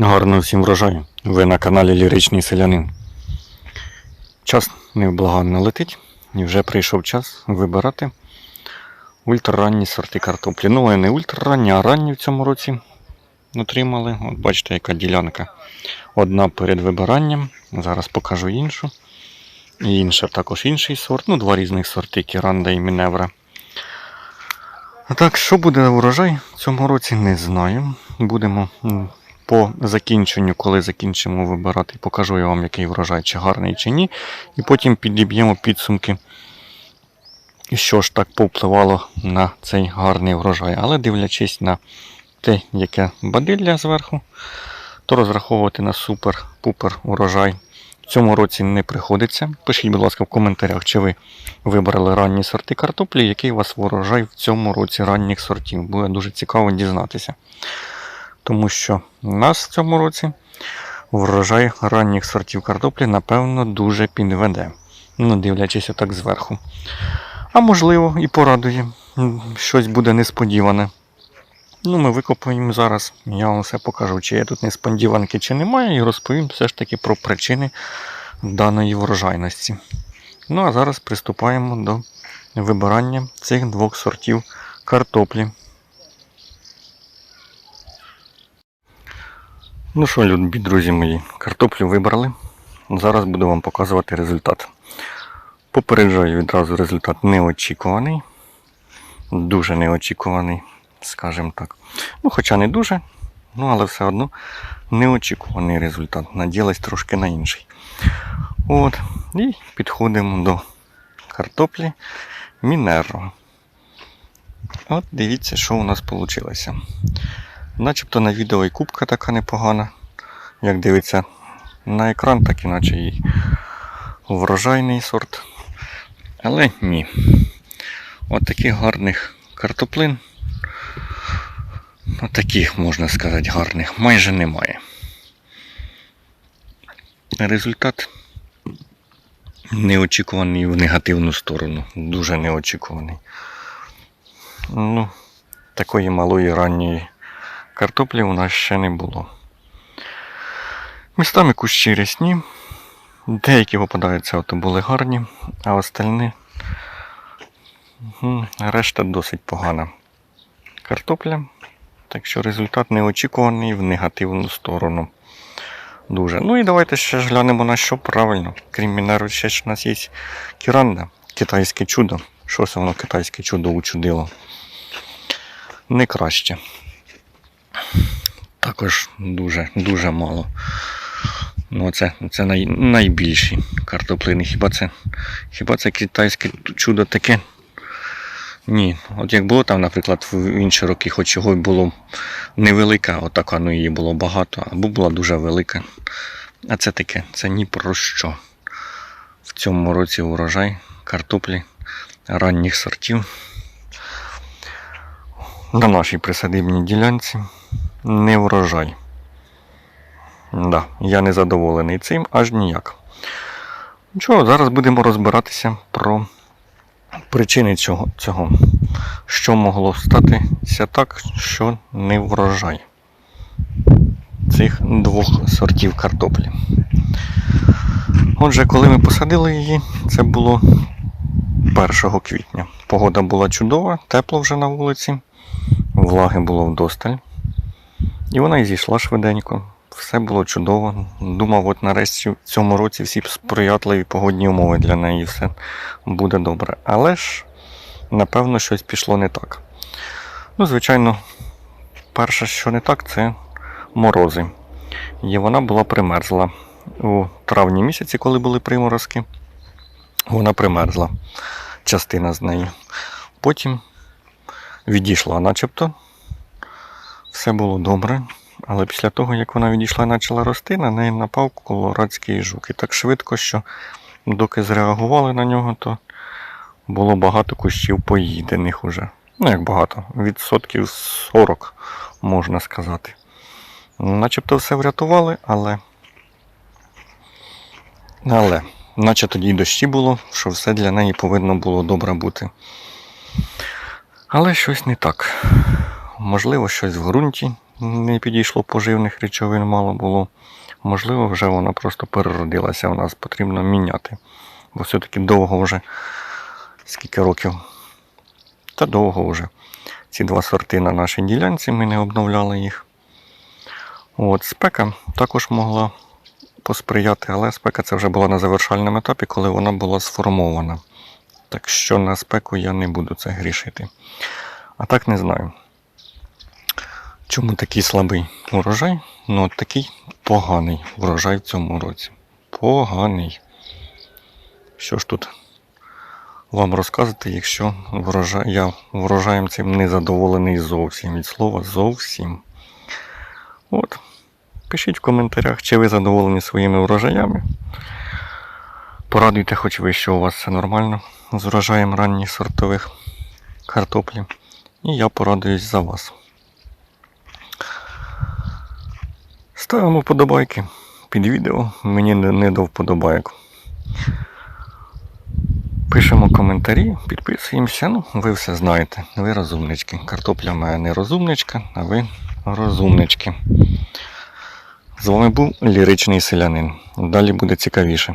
Гарного всім врожаю. Ви на каналі Ліричний Селянин. Час невблаганно летить, і вже прийшов час вибирати ультраранні сорти картоплі. Ну, вони не ультраранні, а ранні в цьому році отримали. От бачите, яка ділянка. Одна перед вибиранням. Зараз покажу іншу. І інша також інший сорт. Ну, два різних сорти Кіранда і Міневра. А так, що буде урожай в цьому році, не знаю. Будемо по закінченню, коли закінчимо вибирати, покажу я вам, який врожай, чи гарний, чи ні. І потім підіб'ємо підсумки, що ж так повпливало на цей гарний врожай. Але дивлячись на те, яке бадилля зверху, то розраховувати на супер-пупер урожай. В цьому році не приходиться. Пишіть, будь ласка, в коментарях, чи ви вибрали ранні сорти картоплі, який у вас урожай в цьому році ранніх сортів. Буде дуже цікаво дізнатися. Тому що у нас в цьому році врожай ранніх сортів картоплі, напевно, дуже підведе. Ну, дивлячись отак зверху. А можливо, і порадує. Щось буде несподіване. Ну, ми викопаємо зараз. Я вам все покажу, чи є тут несподіванки, чи немає, і розповім все ж таки про причини даної врожайності. Ну а зараз приступаємо до вибирання цих двох сортів картоплі. Ну що, любі друзі мої, картоплю вибрали. Зараз буду вам показувати результат. Попереджаю відразу результат неочікуваний. Дуже неочікуваний, скажімо так. Ну, хоча не дуже, ну але все одно неочікуваний результат. Наділась трошки на інший. От. І підходимо до картоплі Мінерро. От дивіться, що у нас вийшло. Начебто на відео і кубка така непогана. Як дивиться на екран, так іначе і врожайний сорт. Але ні. От таких гарних картоплин. От таких, можна сказати, гарних майже немає. Результат неочікуваний в негативну сторону. Дуже неочікуваний. Ну, такої малої ранньої картоплі у нас ще не було. Містами кущі рясні. Деякі попадаються, ото були гарні, а остальні решта досить погана. Картопля. Так що результат неочікуваний в негативну сторону. Дуже. Ну і давайте ще ж глянемо на що правильно. Крім Мінеру, ще ж у нас є Кіранда, китайське чудо. Що це воно китайське чудо учудило? Не краще. Також дуже, дуже мало. Ну, це, це най, найбільші картоплини. Хіба це, хіба це китайське чудо таке? Ні. От як було там, наприклад, в інші роки, хоч його було невелика, отака, ну її було багато, або була дуже велика. А це таке, це ні про що. В цьому році урожай картоплі ранніх сортів. На нашій присадибній ділянці не врожай. Да, я не задоволений цим аж ніяк. Нічого, зараз будемо розбиратися про причини цього, цього. Що могло статися так, що не врожай цих двох сортів картоплі. Отже, коли ми посадили її, це було 1 квітня. Погода була чудова, тепло вже на вулиці, влаги було вдосталь. І вона і зійшла швиденько. Все було чудово. Думав, от нарешті в цьому році всі сприятливі погодні умови для неї, все буде добре. Але ж, напевно, щось пішло не так. Ну, звичайно, перше, що не так, це морози. І вона була примерзла. У травні місяці, коли були приморозки, вона примерзла. Частина з неї. Потім відійшла, начебто. Все було добре. Але після того, як вона відійшла і почала рости, на неї напав колорадський жук. І так швидко, що доки зреагували на нього, то було багато кущів поїдених уже. Ну, як багато, відсотків 40, можна сказати. Начебто все врятували, але. Але, наче тоді й дощі було, що все для неї повинно було добре бути. Але щось не так. Можливо, щось в ґрунті, не підійшло поживних речовин, мало було. Можливо, вже вона просто переродилася, у нас потрібно міняти. Бо все-таки довго вже, скільки років, та довго вже. Ці два сорти на нашій ділянці, ми не обновляли їх. От, спека також могла посприяти, але спека це вже була на завершальному етапі, коли вона була сформована. Так що на спеку я не буду це грішити. А так не знаю. Чому такий слабий урожай? Ну, от такий поганий урожай в цьому році. Поганий. Що ж тут вам розказати, якщо врожай, я врожаєм цим не задоволений зовсім від слова зовсім. От. Пишіть в коментарях, чи ви задоволені своїми врожаями. Порадуйте, хоч ви, що у вас все нормально з врожаєм ранніх сортових картоплі. І я порадуюсь за вас. Ставимо вподобайки під відео. Мені не, до вподобайок. Пишемо коментарі, підписуємося. Ну, ви все знаєте. Ви розумнички. Картопля моя не розумничка, а ви розумнички. З вами був ліричний селянин. Далі буде цікавіше.